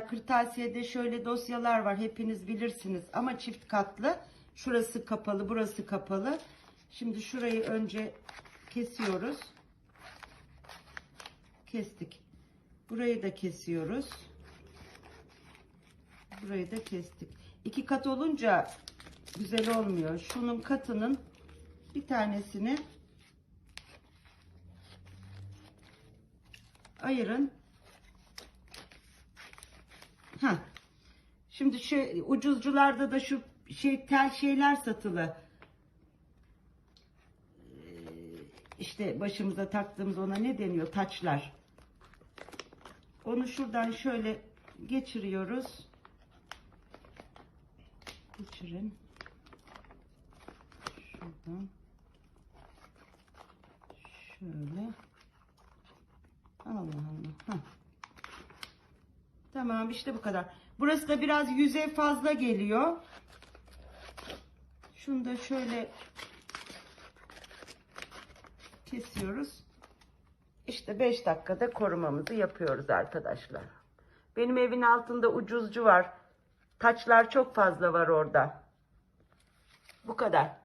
Kırtasiyede şöyle dosyalar var hepiniz bilirsiniz ama çift katlı. Şurası kapalı burası kapalı. Şimdi şurayı önce kesiyoruz. Kestik. Burayı da kesiyoruz. Burayı da kestik. İki kat olunca güzel olmuyor. Şunun katının bir tanesini ayırın. Ha. Şimdi şu ucuzcularda da şu şey tel şeyler satılı. Ee, İşte başımıza taktığımız ona ne deniyor? Taçlar. Onu şuradan şöyle geçiriyoruz. Geçirin. Şuradan. Şöyle. Allah Allah. Hah. Tamam işte bu kadar. Burası da biraz yüze fazla geliyor. Şunu da şöyle kesiyoruz. İşte 5 dakikada korumamızı yapıyoruz arkadaşlar. Benim evin altında ucuzcu var. Taçlar çok fazla var orada. Bu kadar.